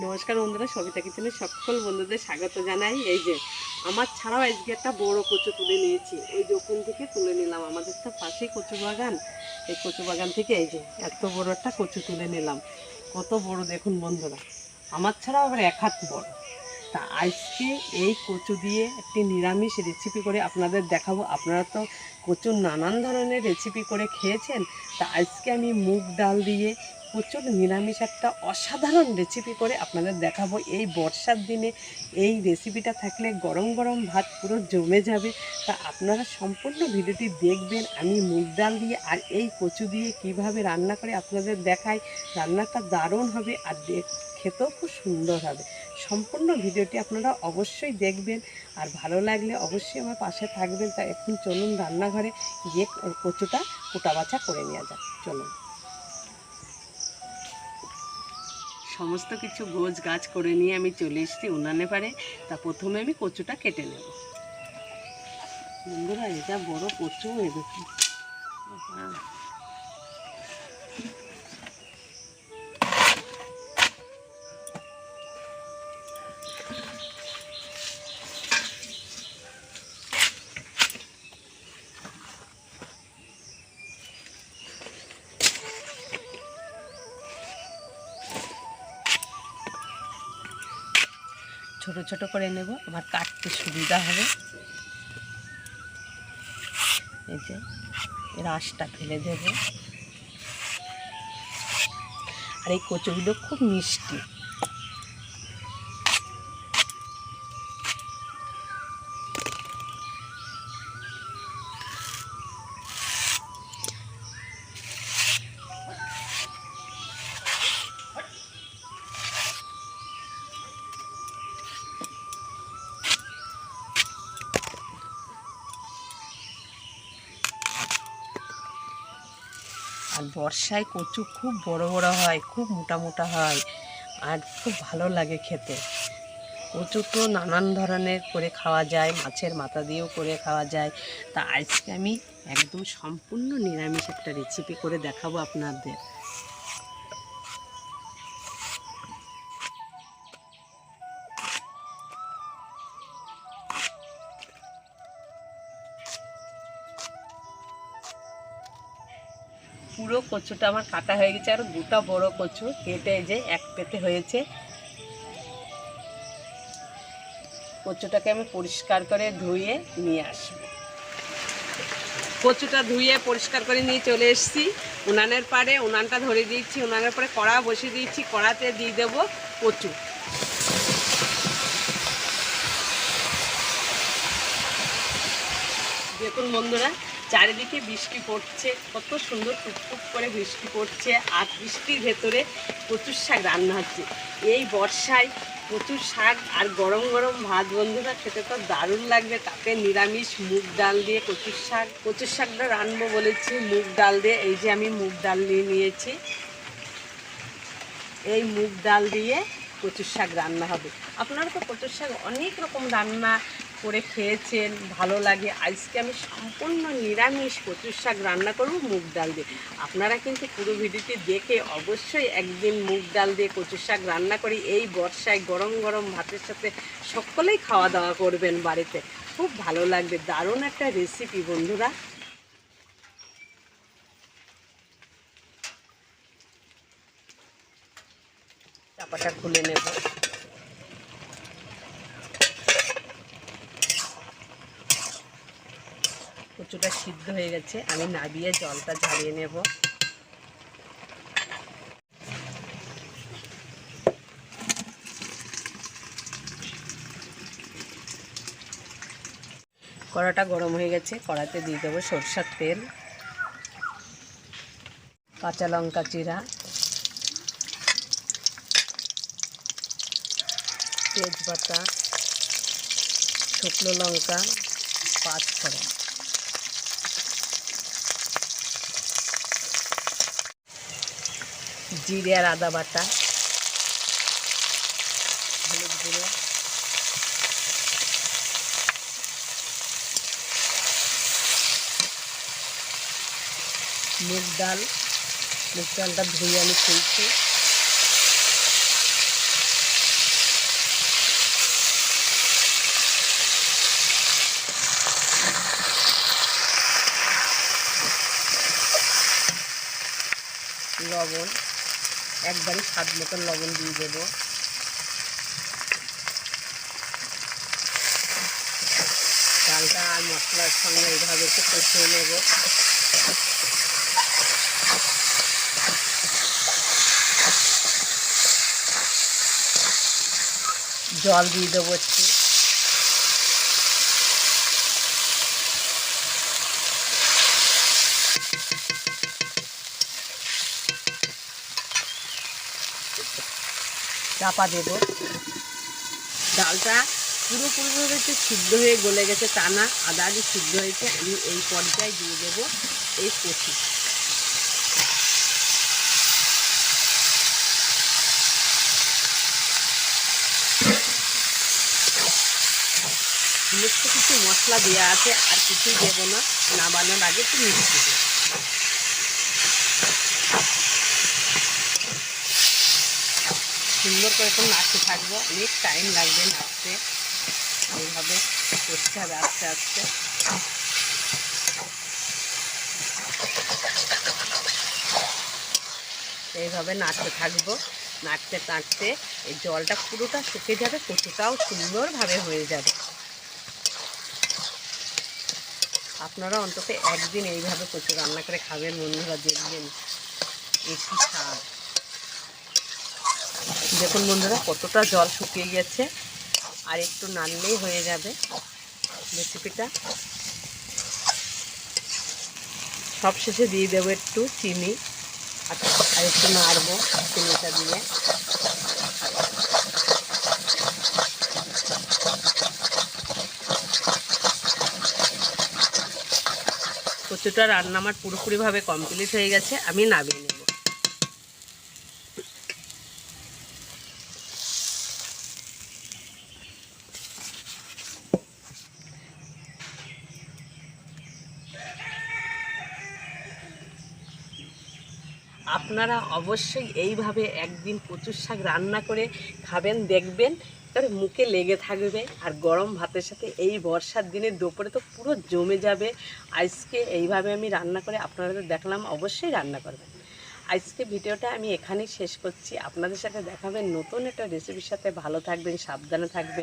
নমস্কার বন্ধুরা, সবিতা কিচেনের সকল বন্ধুদের স্বাগত জানাই। এই যে, আমার ছাড়াও আজকে একটা বড় কচু তুলে নিয়েছি। ওই যে ওখান থেকে তুলে নিলাম, আমাদের তো পাশেই কচু বাগান। এই কচু বাগান থেকে এই যে এত বড় একটা কচু তুলে নিলাম। কত বড় দেখুন বন্ধুরা, আমার ছাড়াও আবার এক হাত বড়। তা আজকে এই কচু দিয়ে একটি নিরামিষ রেসিপি করে আপনাদের দেখাবো। আপনারা তো কচুর নানান ধরনের রেসিপি করে খেয়েছেন। তা আজকে আমি মুগ ডাল দিয়ে প্রচুর নিরামিষ একটা অসাধারণ রেসিপি করে আপনাদের দেখাবো। এই বর্ষার দিনে এই রেসিপিটা থাকলে গরম গরম ভাত পুরো জমে যাবে। তা আপনারা সম্পূর্ণ ভিডিওটি দেখবেন, আমি মুগ ডাল দিয়ে আর এই কচু দিয়ে কীভাবে রান্না করে আপনাদের দেখাই। রান্নাটা দারুণ হবে আর খেতেও খুব সুন্দর হবে। সম্পূর্ণ ভিডিওটি আপনারা অবশ্যই দেখবেন আর ভালো লাগলে অবশ্যই আমার পাশে থাকবেন। তা এখন চলুন রান্নাঘরে গিয়ে কচুটা কুটা বাছা করে নেওয়া যাক। চলুন। সমস্ত কিছু গোজ গাছ করে নিয়ে আমি চলে এসেছি উনানে পারে তা প্রথমে আমি কচুটা কেটে নেব। বন্ধুরা, এটা বড় কচু, এ ছোট ছোট করে নেব আমার কাটতে সুবিধা হবে। এই যে রাসটা ফেলে দেব। আর এই কচুগুলো খুব মিষ্টি। আর বর্ষায় কচু খুব বড় বড় হয়, খুব মোটা মোটা হয় আর খুব ভালো লাগে খেতে। কচু তো নানান ধরনের করে খাওয়া যায়, মাছের মাথা দিয়েও করে খাওয়া যায়। তা আজকে আমি একদম সম্পূর্ণ নিরামিষ একটা রেসিপি করে দেখাবো আপনাদের। কচুটা আমার কাটা হয়ে গেছে, আর দুটা বড় কচু কেটে যে এক পেতে হয়েছে। কচুটাকে আমি পরিষ্কার করে ধুয়ে নিয়ে আসব। কচুটা ধুয়ে পরিষ্কার করে নিয়ে চলে এসেছি। উনানের পাড়ে উনানটা ধরে দিয়েছি, উনানের পরে কড়া বসিয়ে দিয়েছি, কড়াতে দিয়ে দেবো কচু। দেখুন বন্ধুরা চারিদিকে বৃষ্টি পড়ছে, কত সুন্দর টুকটুক করে বৃষ্টি পড়ছে, আর বৃষ্টির ভেতরে প্রচুর শাক রান্না হচ্ছে। এই বর্ষায় প্রচুর শাক আর গরম গরম ভাত, বন্ধুরা, খেতে তো দারুণ লাগবে। তাতে নিরামিষ, মুগ ডাল দিয়ে কচুর শাক, কচুর শাকটা রানবো বলেছি, মুগ ডাল দিয়ে, এই যে আমি মুগ ডাল নিয়ে নিয়েছি। এই মুগ ডাল দিয়ে কচুর শাক রান্না হবে। আপনারা তো কচুর শাক অনেক রকম রান্না করে খেয়েছেন, ভালো লাগে। আজকে আমি সম্পূর্ণ নিরামিষ কচুর শাক রান্না করব মুগ ডাল দিয়ে। আপনারা কিন্তু পুরো ভিডিওটি দেখে অবশ্যই একদিন মুগ ডাল দিয়ে কচুর শাক রান্না করি এই বর্ষায় গরম গরম ভাতের সাথে সকলেই খাওয়া দাওয়া করবেন বাড়িতে। খুব ভালো লাগবে, দারুণ একটা রেসিপি বন্ধুরা। চাপাটা খুলে নেব। কচুটা সিদ্ধ হয়ে গেছে, আমি নাবিয়ে জলটা ঝাড়িয়ে নেব। কড়াটা গরম হয়ে গেছে, কড়াতে দিয়ে দেবো সরষার তেল, কাঁচা লঙ্কা চিরা তেজপাতা, শুকনো লঙ্কা, পাঁচ ফোড়ন। জিরে আর আদা বাটা। হলুদ গুঁড়ো। মুগ ডাল। মুগ ডালটা ধুয়ে আমি খেয়েছি লবণ। একবারই স্বাদ মতো লবণ দিয়ে দেবো। ডালটা আর মশলার সঙ্গে এইভাবে একটু কষিয়ে নেব। জল দিয়ে দেবো একটু। চাপা দেব। ডালটা পুরোপুরিভাবে যে সিদ্ধ হয়ে গলে গেছে, তা না, আদা আদি সিদ্ধ হয়েছে। আমি এই পর্যায়ে দিয়ে দেব এই কচি। সমস্ত কিছু মশলা দেওয়া আছে, আর কিছুই দেবো না না। নামানোর আগে একটু মিষ্টি দেবো। সুন্দর করে তো নাচতে থাকব। অনেক টাইম লাগবে নাচতে এইভাবে করতে হবে আস্তে আস্তে। এইভাবে নাচতে থাকব। নাচতে নাচতে এই জলটা পুরোটা শুকে যাবে, কচুটাও সুন্দরভাবে হয়ে যাবে। আপনারা অন্তত একদিন এইভাবে কচু রান্না করে খাবেন বন্ধুরা, দেখবেন। একটু স্বাদ। দেখুন বন্ধুরা, কতটা জল শুকিয়ে গেছে। আর একটু নাড়লেই হয়ে যাবে রেসিপিটা। সব শেষে দিয়ে দেবো একটু চিনি। আর একটু নাড়বো চিনিটা দিয়ে। কচুটা রান্না আমার পুরোপুরিভাবে কমপ্লিট হয়ে গেছে, আমি নামিয়ে নেব আপনারা অবশ্যই এইভাবে একদিন কচুর শাক রান্না করে খাবেন, দেখবেন তার মুখে লেগে থাকবে আর গরম ভাতের সাথে এই বর্ষার দিনে দুপুরে তো পুরো জমে যাবে। আজকে এইভাবে আমি রান্না করে আপনাদের দেখলাম, অবশ্যই রান্না করবেন। আজকে ভিডিওটা আমি এখানেই শেষ করছি। আপনাদের সাথে দেখাবেন নতুন একটা রেসিপির সাথে। ভালো থাকবেন, সাবধানে থাকবেন।